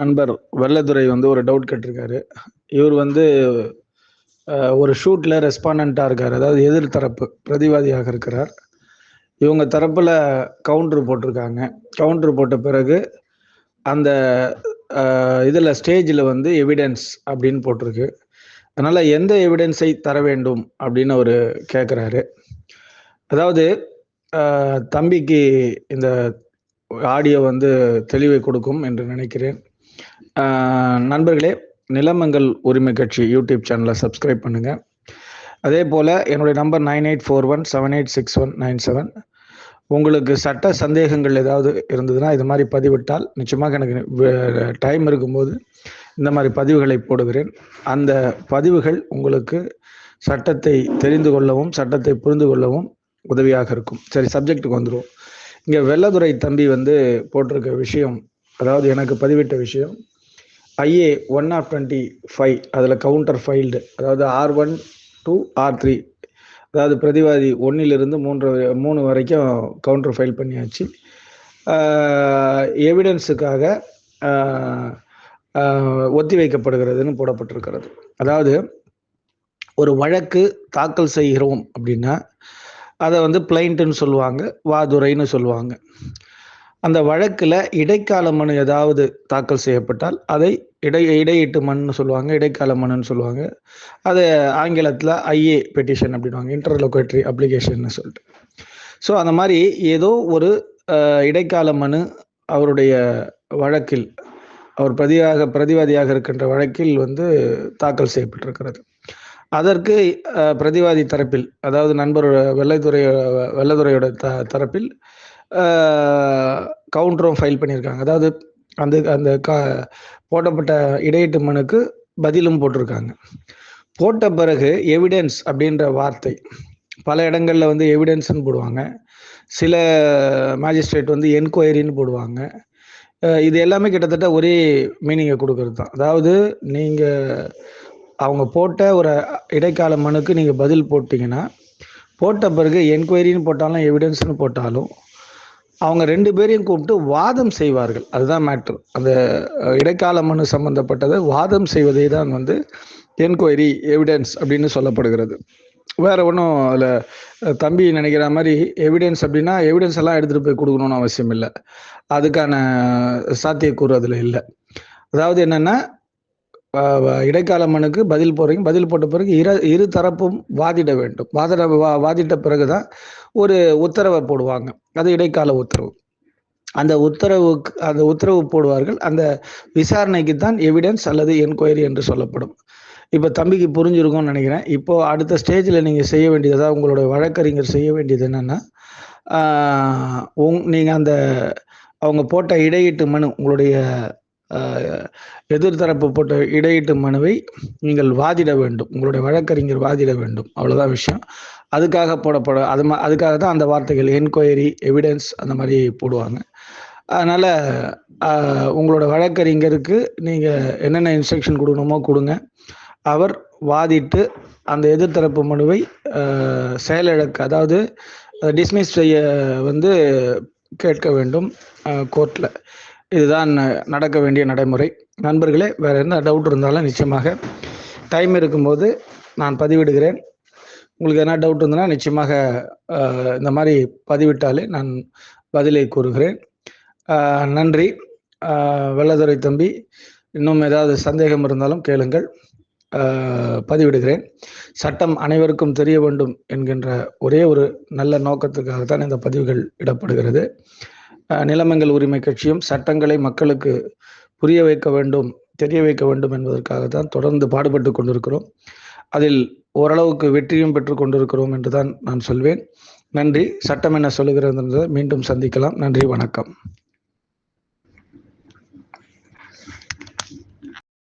நண்பர் வெள்ளதுரை வந்து ஒரு டவுட் கேட்டிருக்காரு. இவர் வந்து ஒரு ஷூட்ல ரெஸ்பாண்டண்ட்டாக இருக்கார். அதாவது எதிர்த்தரப்பு பிரதிவாதியாக இருக்கிறார். இவங்க தரப்புல கவுண்டர் போட்டிருக்காங்க. கவுண்டர் போட்ட பிறகு அந்த இதில் ஸ்டேஜில் வந்து எவிடன்ஸ் அப்படின்னு போட்டிருக்கு. அதனால் எந்த எவிடன்ஸை தர வேண்டும் அப்படின்னு அவர் கேட்குறாரு அதாவது தம்பிக்கு இந்த ஆடியோ வந்து தெளிவை கொடுக்கும் என்று நினைக்கிறேன். நண்பர்களே நிலமங்கள் உரிமை கட்சி யூடியூப் சேனலை சப்ஸ்கிரைப் பண்ணுங்க. அதே போல் என்னுடைய number nine eight four one seven eight six one nine seven. உங்களுக்கு சட்ட சந்தேகங்கள் ஏதாவது இருந்ததுன்னா இது மாதிரி பதிவிட்டால் நிச்சயமாக எனக்கு டைம் இருக்கும்போது இந்த மாதிரி பதிவுகளை போடுகிறேன். அந்த பதிவுகள் உங்களுக்கு சட்டத்தை தெரிந்து கொள்ளவும் சட்டத்தை புரிந்து கொள்ளவும் உதவியாக இருக்கும். சரி சப்ஜெக்ட்டுக்கு வந்துடுவோம் இங்கே வெள்ளதுரை தம்பி வந்து போட்டிருக்க விஷயம் அதாவது எனக்கு பதிவிட்ட விஷயம் IA one of twenty five அதில் கவுண்டர் ஃபைல்டு அதாவது R one to R three அதாவது பிரதிவாதி ஒன்றிலிருந்து மூன்று மூணு வரைக்கும் கவுண்டர் ஃபைல் பண்ணியாச்சு. எவிடன்ஸுக்காக ஒத்தி வைக்கப்படுகிறதுன்னு போடப்பட்டிருக்கிறது. அதாவது ஒரு வழக்கு தாக்கல் செய்கிறோம் அப்படின்னா அதை வந்து பிளைண்ட்டுன்னு சொல்லுவாங்க வாதுரைன்னு சொல்லுவாங்க. அந்த வழக்கில் இடைக்கால மனு ஏதாவது தாக்கல் செய்யப்பட்டால் அதை இடை இடையீட்டு மனுன்னு சொல்லுவாங்க இடைக்கால மனுன்னு சொல்லுவாங்க. அது ஆங்கிலத்தில் ஐஏ பெட்டிஷன் அப்படின்வாங்க இன்டர்லொகேட்டரி அப்ளிகேஷன்னு சொல்லிட்டு. ஸோ அந்த மாதிரி ஏதோ ஒரு இடைக்கால மனு அவருடைய வழக்கில் அவர் பிரதியாக பிரதிவாதியாக இருக்கின்ற வழக்கில் வந்து தாக்கல் செய்யப்பட்டிருக்கிறது. அதற்கு பிரதிவாதி தரப்பில் அதாவது நண்பர் வெள்ளைத்துறை வெள்ளத்துறையோட த தரப்பில் கவுண்டரும் ஃபைல் பண்ணியிருக்காங்க அதாவது அந்த அந்த கா போடப்பட்ட இடையீட்டு மனுக்கு பதிலும் போட்டிருக்காங்க. போட்ட பிறகு எவிடன்ஸ் அப்படின்ற வார்த்தை பல இடங்களில் வந்து எவிடன்ஸ்னு போடுவாங்க. சில மேஜிஸ்ட்ரேட் வந்து என்கொயரின்னு போடுவாங்க. இது எல்லாமே கிட்டத்தட்ட ஒரே மீனிங்கை கொடுக்கறது தான். அதாவது நீங்கள் அவங்க போட்ட ஒரு இடைக்கால மனுக்கு நீங்கள் பதில் போட்டிங்கன்னா போட்ட பிறகு என்கொயரின்னு போட்டாலும் எவிடன்ஸ்னு போட்டாலும் அவங்க ரெண்டு பேரையும் கூப்பிட்டு வாதம் செய்வார்கள். அதுதான் மேட்ரு அந்த இடைக்கால மனு சம்பந்தப்பட்டதை வாதம் செய்வதை தான் வந்து என்கொயரி எவிடன்ஸ் அப்படின்னு சொல்லப்படுகிறது. வேற ஒன்றும் அதில் தம்பி நினைக்கிற மாதிரி எவிடன்ஸ் அப்படின்னா எவிடன்ஸ் எல்லாம் எடுத்துகிட்டு போய் கொடுக்கணும்னு அவசியம் இல்லை. அதுக்கான சாத்தியக்கூறு அதில் இல்லை. அதாவது என்னென்னா இடைக்கால மனுக்கு பதில் போடுறீங்க பதில் போட்ட பிறகு இரு இரு தரப்பும் வாதிட வேண்டும். வாதிட வா- வாதிட்ட பிறகுதான் ஒரு உத்தரவை போடுவாங்க. அது இடைக்கால உத்தரவு. அந்த உத்தரவுக்கு அந்த உத்தரவு போடுவார்கள். அந்த விசாரணைக்கு தான் எவிடன்ஸ் அல்லது என்கொயரி என்று சொல்லப்படும். இப்போ தம்பிக்கு புரிஞ்சிருக்கும்னு நினைக்கிறேன். இப்போ அடுத்த ஸ்டேஜில் நீங்கள் செய்ய வேண்டியது அதாவது உங்களுடைய வழக்கறிஞர் செய்ய வேண்டியது என்னன்னா உங் நீங்கள் அந்த அவங்க போட்ட இடையீட்டு மனு உங்களுடைய எதிர்த்தரப்பு போட்ட இடையீட்டு மனுவை நீங்கள் வாதிட வேண்டும். உங்களுடைய வழக்கறிஞர் வாதிட வேண்டும். அவ்வளோதான் விஷயம். அதுக்காக போடப்பட அது மா அதுக்காக தான் அந்த வார்த்தைகள் என்கொயரி எவிடன்ஸ் அந்த மாதிரி போடுவாங்க. அதனால் உங்களோட வழக்கறிஞருக்கு நீங்கள் என்னென்ன இன்ஸ்ட்ரக்ஷன் கொடுக்கணுமோ கொடுங்க. அவர் வாதிட்டு அந்த எதிர்த்தரப்பு மனுவை செயலிழக்க அதாவது டிஸ்மிஸ் செய்ய வந்து கேட்க வேண்டும் கோர்ட்டில் இதுதான் நடக்க வேண்டிய நடைமுறை. நண்பர்களே வேறு என்ன டவுட் இருந்தாலும் நிச்சயமாக டைம் இருக்கும்போது நான் பதிவிடுகிறேன். உங்களுக்கு எதனா டவுட் இருந்ததுன்னா நிச்சயமாக இந்த மாதிரி பதிவிட்டாலே நான் பதிலை கூறுகிறேன். நன்றி. வெள்ளதுரை தம்பி இன்னும் ஏதாவது சந்தேகம் இருந்தாலும் கேளுங்கள். பதிவிடுகிறேன். சட்டம் அனைவருக்கும் தெரிய வேண்டும் என்கின்ற ஒரே ஒரு நல்ல நோக்கத்துக்காகத்தான் இந்த பதிவுகள் இடப்படுகிறது. நிலமங்கள் உரிமை கட்சியும் சட்டங்களை மக்களுக்கு புரிய வைக்க வேண்டும் தெரிய வைக்க வேண்டும் என்பதற்காக தான் தொடர்ந்து பாடுபட்டு கொண்டிருக்கிறோம். அதில் ஓரளவுக்கு வெற்றியும் பெற்று கொண்டிருக்கிறோம் என்று தான் நான் சொல்வேன். நன்றி. சட்டம் என்ன சொல்லுகிறது என்பதை மீண்டும் சந்திக்கலாம். நன்றி. வணக்கம்.